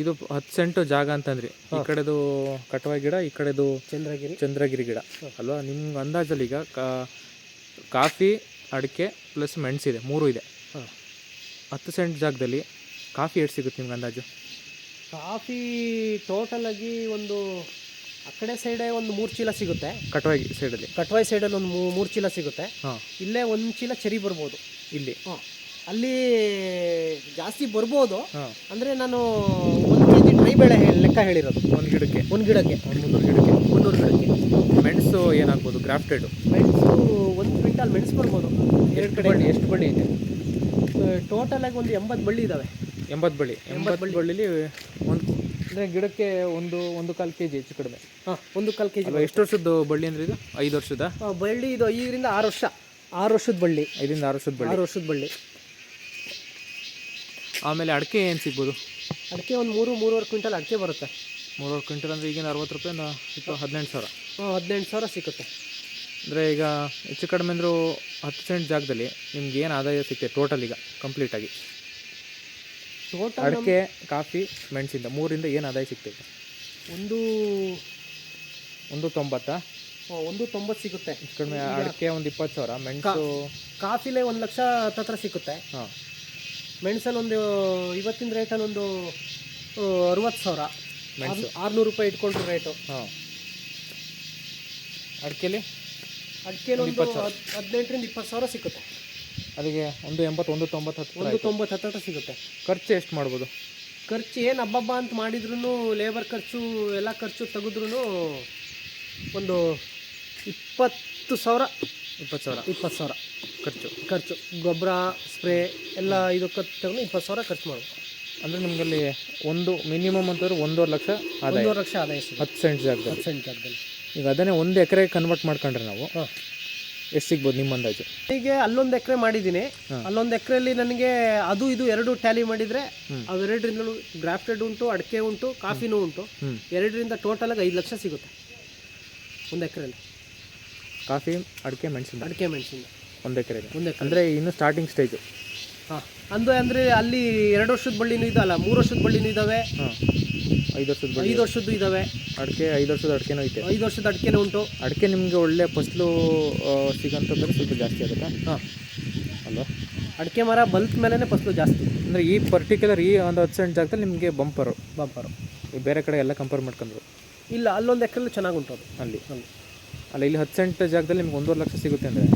ಇದು ಹತ್ತು ಸೆಂಟು ಜಾಗ ಅಂತಂದ್ರಿ. ಈ ಕಡೆದು ಕಟವಾ ಗಿಡ ಈ ಕಡೆದು ಚಂದ್ರಗಿರಿ. ಚಂದ್ರಗಿರಿ ಗಿಡ. ಅಲ್ವಾ? ನಿಮ್ಗೆ ಅಂದಾಜಲ್ಲಿ ಈಗ ಕಾಫಿ ಅಡಿಕೆ ಪ್ಲಸ್ ಮೆಣಸಿದೆ ಮೂರು ಇದೆ. ಹಾಂ. ಹತ್ತು ಸೆಂಟ್ ಜಾಗದಲ್ಲಿ ಕಾಫಿ ಎಷ್ಟು ಸಿಗುತ್ತೆ ನಿಮ್ಗೆ ಅಂದಾಜು? ಕಾಫಿ ಟೋಟಲ್ ಆಗಿ ಒಂದು ಆ ಕಡೆ ಸೈಡೇ ಒಂದು ಮೂರು ಚೀಲ ಸಿಗುತ್ತೆ. ಕಟ್ವಾಯ್ ಸೈಡಲ್ಲಿ ಕಟ್ವಾಯ್ ಸೈಡಲ್ಲಿ ಒಂದು ಮೂರು ಚೀಲ ಸಿಗುತ್ತೆ. ಹಾಂ. ಇಲ್ಲೇ ಒಂದು ಚೀಲ ಚರಿ ಬರ್ಬೋದು. ಇಲ್ಲಿ. ಹಾಂ. ಅಲ್ಲಿ ಜಾಸ್ತಿ ಬರ್ಬೋದು. ಅಂದ್ರೆ ನಾನು ಒಂದು ಕೆ ಜಿ ಡ್ರೈ ಬೆಳೆ ಲೆಕ್ಕ ಹೇಳಿರೋದು. ಒಂದು ಗಿಡಕ್ಕೆ? ಒಂದು ಗಿಡಕ್ಕೆ. ಒಂದು ಮುನ್ನೂರು ಗಿಡಕ್ಕೆ? ಮುನ್ನೂರು ಗಿಡಕ್ಕೆ. ಮೆಣಸು ಏನಾಗ್ಬೋದು? ಗ್ರಾಫ್ಟೆಡು? ಮೆಣಸು ಒಂದು ಕ್ವಿಂಟಲ್ ಮೆಣಸು ಬರ್ಬೋದು. ಎರಡು ಕಡೆ. ಬಳ್ಳಿ ಎಷ್ಟು ಬಳ್ಳಿ ಇದೆ? ಟೋಟಲ್ ಆಗಿ ಒಂದು ಎಂಬತ್ತು ಬಳ್ಳಿ ಇದ್ದಾವೆ ಎಂಬತ್ತು ಬಳ್ಳಿ. ಎಂಬತ್ತು ಬಳ್ಳಿಲಿ ಒಂದು ಅಂದರೆ ಗಿಡಕ್ಕೆ ಒಂದು ಒಂದು ಕಾಲು ಕೆ ಜಿ ಹೆಚ್ಚು ಕಡಿಮೆ. ಹಾಂ ಒಂದು ಕಾಲು ಕೆ ಜಿ ಎಷ್ಟು ವರ್ಷದ್ದು ಬಳ್ಳಿ ಅಂದ್ರೆ ಇದು? ಐದು ವರ್ಷದ? ಬಳ್ಳಿ ಇದು ಐದರಿಂದ ಆರು ವರ್ಷ. ಆರು ವರ್ಷದ ಬಳ್ಳಿ. ಐದರಿಂದ ಆರು ವರ್ಷದ ಬಳ್ಳಿ. ಆರು ವರ್ಷದ ಬಳ್ಳಿ. ಆಮೇಲೆ ಅಡಿಕೆ ಏನು ಸಿಗ್ಬೋದು? ಅಡಿಕೆ ಒಂದು ಮೂರು ಮೂರುವರೆ ಕ್ವಿಂಟಲ್ ಅಡಿಕೆ ಬರುತ್ತೆ. ಮೂರುವರೆ ಕ್ವಿಂಟಲ್ ಅಂದರೆ ಈಗಿನ ಅರವತ್ತು ರೂಪಾಯಿ ಹದಿನೆಂಟು ಸಾವಿರ? ಹಾಂ ಹದಿನೆಂಟು ಸಾವಿರ ಸಿಗುತ್ತೆ. ಅಂದರೆ ಈಗ ಹೆಚ್ಚು ಕಡಿಮೆ ಅಂದರೂ ಹತ್ತು ಸೆಂಟ್ ಜಾಗದಲ್ಲಿ ನಿಮ್ಗೆ ಏನು ಆದಾಯ ಸಿಗ್ತದೆ ಟೋಟಲ್ ಈಗ ಕಂಪ್ಲೀಟಾಗಿ ಟೋಟಲ್ ಅಡಿಕೆ ಕಾಫಿ ಮೆಣಸಿಂದ ಮೂರಿಂದ ಏನು ಆದಾಯ ಸಿಗ್ತೈತೆ ಒಂದು ಒಂದು ತೊಂಬತ್ತಾ? ಒಂದು ತೊಂಬತ್ತು ಸಿಗುತ್ತೆ. ಕಡಿಮೆ ಅಡಿಕೆ ಒಂದು ಇಪ್ಪತ್ತು ಸಾವಿರ ಮೆಣಸು? ಕಾಫಿಲೇ ಒಂದು ಲಕ್ಷ ಹತ್ತತ್ರ ಸಿಗುತ್ತೆ. ಹಾಂ. ಮೆಣಸಲ್ಲಿ ಒಂದು ಇವತ್ತಿನ ರೇಟಲ್ಲಿ ಒಂದು ಅರುವತ್ತು ಸಾವಿರ. ಮೆಣಸು. ಆರುನೂರು ರೂಪಾಯಿ ಇಟ್ಕೊಂಡ್ರು ರೇಟು ಹಾಂ. ಅಡಿಕೆಲಿ? ಅಡಿಕೆಲಿ ಒಂದು ಹದ್- ಹದಿನೆಂಟರಿಂದ ಇಪ್ಪತ್ತು ಸಾವಿರ ಸಿಗುತ್ತೆ. ಅದಕ್ಕೆ ಒಂದು ಎಂಬತ್ತು ಒಂದು ತೊಂಬತ್ತು ಹತ್ತು ಒಂದು ತೊಂಬತ್ತು ಹತ್ತು ಹತ್ತತ್ರ ಸಿಗುತ್ತೆ. ಖರ್ಚು ಎಷ್ಟು ಮಾಡ್ಬೋದು? ಖರ್ಚು ಏನು ಹಬ್ಬಬ್ಬ ಅಂತ ಮಾಡಿದ್ರು ಲೇಬರ್ ಖರ್ಚು ಎಲ್ಲ ಖರ್ಚು ತೆಗೆದ್ರೂ ಒಂದು ಇಪ್ಪತ್ತು ಸಾವಿರ. ಇಪ್ಪತ್ತು ಸಾವಿರ. ಇಪ್ಪತ್ತು ಸಾವಿರ. ಖರ್ಚು. ಖರ್ಚು. ಗೊಬ್ಬರ ಸ್ಪ್ರೇ ಎಲ್ಲ ಇದಕ್ಕೆ ತಗೊಂಡು ಇಪ್ಪತ್ತು ಸಾವಿರ ಖರ್ಚು ಮಾಡ್ಬೋದು ಅಂದರೆ ನಿಮಗಲ್ಲಿ ಒಂದು ಮಿನಿಮಮ್ ಅಂತಂದ್ರೆ ಒಂದೂವರೆ ಲಕ್ಷ ಆದಾಯ. ಒಂದೂವರೆ ಲಕ್ಷ ಆದಾಯ ಸಿಗುತ್ತೆ ಹತ್ತು ಸೆಂಟ್ ಜಾಗದಲ್ಲಿ. ಹತ್ತು ಸೆಂಟ್ ಜಾಗದಲ್ಲಿ. ಈಗ ಅದನ್ನೇ ಒಂದು ಎಕರೆ ಕನ್ವರ್ಟ್ ಮಾಡ್ಕೊಂಡ್ರೆ ನಾವು ಹಾಂ. ಎಷ್ಟು ಸಿಗ್ಬೋದು ನಿಮ್ಮ ಅಂದಾಜು? ಈಗ ಅಲ್ಲೊಂದು ಎಕರೆ ಮಾಡಿದ್ದೀನಿ. ಅಲ್ಲೊಂದು ಎಕರೆಯಲ್ಲಿ ನನಗೆ ಅದು ಇದು ಎರಡು ಟ್ಯಾಲಿ ಮಾಡಿದರೆ. ಅವೆರಡರಿಂದಲೂ ಗ್ರಾಫ್ಟೆಡ್ ಉಂಟು ಅಡಿಕೆ ಉಂಟು ಕಾಫಿನೂ ಉಂಟು. ಎರಡರಿಂದ ಟೋಟಲಾಗಿ ಐದು ಲಕ್ಷ ಸಿಗುತ್ತೆ. ಒಂದು ಎಕರೆಯಲ್ಲಿ. ಕಾಫಿ ಅಡಿಕೆ ಮೆಣಸಿನ ಅಡಿಕೆ ಮೆಣಸಿನ ಒಂದು ಎಕರೆ ಒಂದು ಎಕರೆ. ಅಂದರೆ ಇನ್ನು ಸ್ಟಾರ್ಟಿಂಗ್ ಸ್ಟೇಜು ಹಾಂ. ಅಂದರೆ ಅಂದರೆ ಅಲ್ಲಿ ಎರಡು ವರ್ಷದ ಬಳ್ಳಿನೂ ಅಲ್ಲ ಮೂರು ವರ್ಷದ ಬಳ್ಳಿನೂ ಇದ್ದಾವೆ ಹಾಂ. ಐದು ವರ್ಷದ ಐದು ವರ್ಷದ್ದು ಇದ್ದಾವೆ ಅಡಿಕೆ ಐದು ವರ್ಷದ ಅಡಿಕೆನೂ ಐತೆ. ಐದು ವರ್ಷದ ಅಡಿಕೆನೂ ಉಂಟು. ಅಡಿಕೆ ನಿಮಗೆ ಒಳ್ಳೆ ಫಸಲು ಸಿಗೋಂಥದ್ದು ಸ್ವಲ್ಪ ಜಾಸ್ತಿ ಆಗುತ್ತೆ? ಹಾಂ. ಅಲ್ವಾ? ಅಡಿಕೆ ಮರ ಬಲ್ಕ್ ಮೇಲೇ ಫಸಲು ಜಾಸ್ತಿ. ಅಂದರೆ ಈ ಪರ್ಟಿಕ್ಯುಲರ್ ಈ ಒಂದು ಹತ್ತು ಸೆಂಟ್ ಜಾಗದಲ್ಲಿ ನಿಮಗೆ ಬಂಪರು ಬಂಪರು ಈ ಬೇರೆ ಕಡೆ ಎಲ್ಲ ಕಂಪೇರ್ ಮಾಡ್ಕೊಂಡ್ರು. ಇಲ್ಲ ಅಲ್ಲೊಂದು ಎಕರೆಲ್ಲೂ ಚೆನ್ನಾಗಿ ಉಂಟು ಅದು. ಅಲ್ಲಿ. ಅಲ್ಲಿ. ಅಲ್ಲ ಇಲ್ಲಿ ಹತ್ತು ಸೆಂಟ್ ಜಾಗದಲ್ಲಿ ನಿಮ್ಗೆ ಒಂದೂವರೆ ಲಕ್ಷ ಸಿಗುತ್ತೆ ಅಂದರೆ?